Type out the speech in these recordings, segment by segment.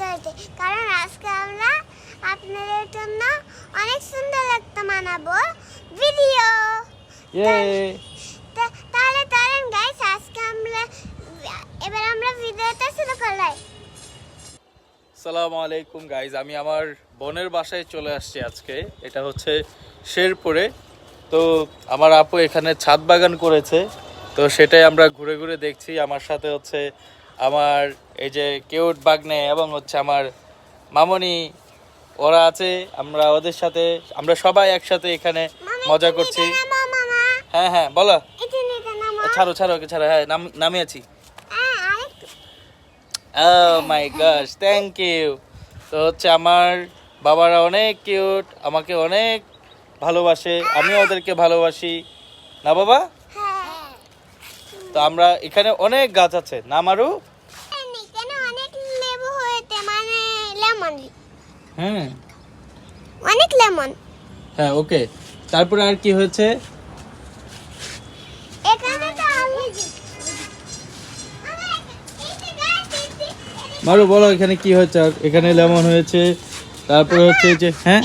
হয়েছে কারণ আজকে আমরা আপনাদের জন্য অনেক সুন্দর একটা মানাবো ভিডিও ইয়ে তা- তাহলে চলেন গাইস আজকে আমরা এবার আমরা ভিডিওটা শুরু করলাই। সালাম আলাইকুম গাইজ আমি আমার বোনের বাসায় চলে আসছি আজকে। এটা হচ্ছে শেরপুরে। তো আমার আপু এখানে ছাদ বাগান করেছে। তো সেটাই আমরা ঘুরে ঘুরে দেখছি। আমার সাথে হচ্ছে আমার এই যে কেউট বাগনে এবং হচ্ছে আমার মামনি ওরা আছে আমরা ওদের সাথে আমরা সবাই একসাথে এখানে মজা করছি। হ্যাঁ হ্যাঁ বলো। নামো। ছাড়ো ছাড়ো ওকে ছাড়ো হ্যাঁ নাম নামে আছি। Oh my gosh thank you তো হচ্ছে আমার বাবারা অনেক কিউট আমাকে অনেক ভালোবাসে আমি ওদেরকে ভালোবাসি। না বাবা? হ্যাঁ। তো আমরা এখানে অনেক গাছ আছে। না আমারও এখানে অনেক লেবু হয়েছে মানে হ্যাঁ। অনেক লেমন। হ্যাঁ ওকে। তারপরে আর কি হয়েছে? এখানে তো আমি মারু বলো এখানে কি হয়েছে? এখানে লেমন হয়েছে। তারপরে হচ্ছে যে হ্যাঁ?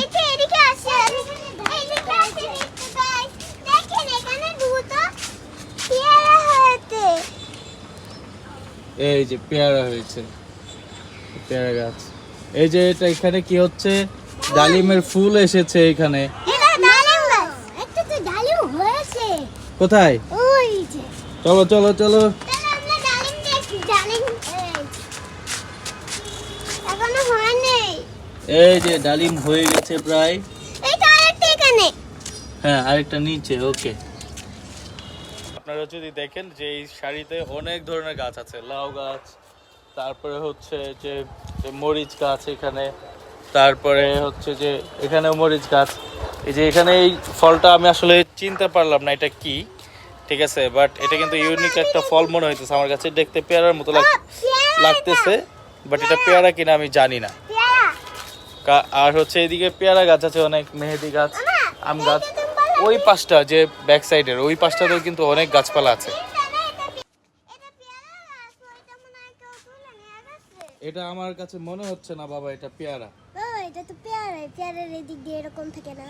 এই যে পেয়ারা হয়েছে। পেয়ারা গাছ। এই যে এটা এখানে কি হচ্ছে? ডালিমের ফুল এসেছে এখানে। কোথায়? চলো চলো চলো। এই। যে ডালিম হয়ে গেছে প্রায়। হ্যাঁ আরেকটা নিচে ওকে। আপনারা যদি দেখেন যে এই শাড়িতে অনেক ধরনের গাছ আছে লাউ গাছ তারপরে হচ্ছে যে মরিচ গাছ এখানে তারপরে হচ্ছে যে এখানেও মরিচ গাছ। এই যে এখানে এই ফলটা আমি আসলে চিনতে পারলাম না এটা কি ঠিক আছে? বাট এটা কিন্তু ইউনিক একটা ফল মনে হইতেছে আমার কাছে। দেখতে পেয়ারার মতো লাগ- লাগতেছে বাট এটা পেয়ারা! কিনা আমি জানি না। আর হচ্ছে এদিকে পেয়ারা গাছ আছে অনেক মেহেদি গাছ আম গাছ। ওই পাশটা যে ব্যাক সাইডের ওই পাশটাতেও কিন্তু অনেক গাছপালা আছে এটা না, এটা পে- এটা পেয়ারা গাছ, ওইটা মনে হয় কেউ তুলে নিয়ে গেছে। এটা আমার কাছে মনে হচ্ছে না বাবা এটা পেয়ারা। এটা তো পেয়ারা পেয়ারার এদিক দিয়ে এরকম থাকে না।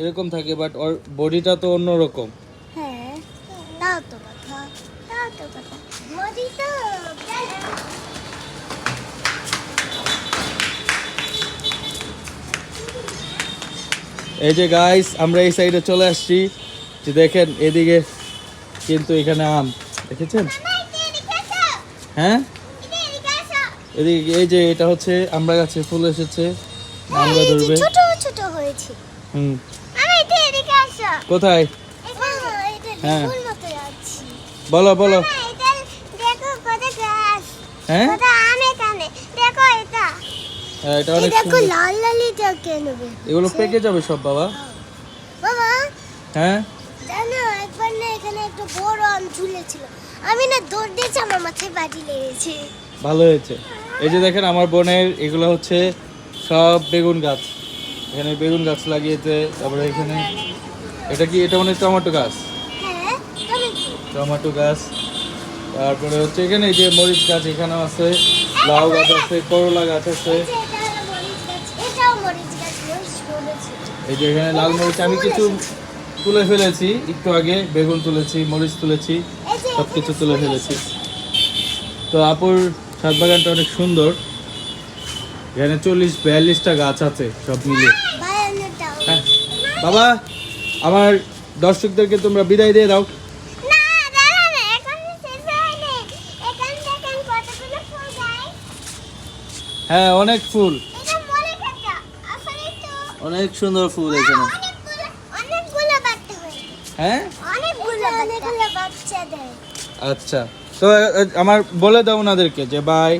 এরকম থাকে বাট ওর বডিটা তো অন্যরকম। হ্যাঁ তাও তো কথা তাও তো কথা। মোদি তো এই যে গাইস আমরা এই সাইডে চলে আসছি। যে দেখেন এদিকে কিন্তু এখানে আম দেখেছেন। হ্যাঁ। এদিকে এই যে এটা হচ্ছে আমরা গাছে ফুল এসেছে আমরা ধরবে। ছোট ছোট হয়েছে। হুম। আমি এটা এদিকে আসো। কোথায়? হ্যাঁ। বলো বলো। দেখো কত গাছ। হ্যাঁ? কত আম এখানে। দেখো এটা। হ্যাঁ, এটা অনেক দেখো লাল লালি নেবে এগুলো পেকে যাবে সব বাবা। বাবা হ্যাঁ? জানো একবার না এখানে একটা বড় আম ঝুলেছিল। আমি না দৌড় দিয়েছি আমার মাথায় বাড়ি লেগেছে। ভালো হয়েছে। এই যে দেখেন আমার বোনের এগুলো হচ্ছে সব বেগুন গাছ। এখানে বেগুন গাছ লাগিয়েছে তারপরে এখানে এটা কি এটা মানে টমেটো গাছ? হ্যাঁ টমেটো। গাছ। তারপরে হচ্ছে এখানে এই যে মরিচ গাছ এখানেও আছে লাউ গাছ আছে করলা গাছ আছে। এই যে এখানে লাল মরিচ আমি কিছু তুলে ফেলেছি একটু আগে বেগুন তুলেছি মরিচ তুলেছি সব কিছু তুলে ফেলেছি। তো আপুর ছাদ বাগানটা অনেক সুন্দর। এখানে চল্লিশ বিয়াল্লিশটা গাছ আছে সব মিলিয়ে। হ্যাঁ। বাবা আমার দর্শকদেরকে তোমরা বিদায় দিয়ে দাও। হ্যাঁ অনেক ফুল। অনেক সুন্দর ফুল এখানে। হ্যাঁ? আচ্ছা। তো আমার বলে দাও ওনাদেরকে যে বাই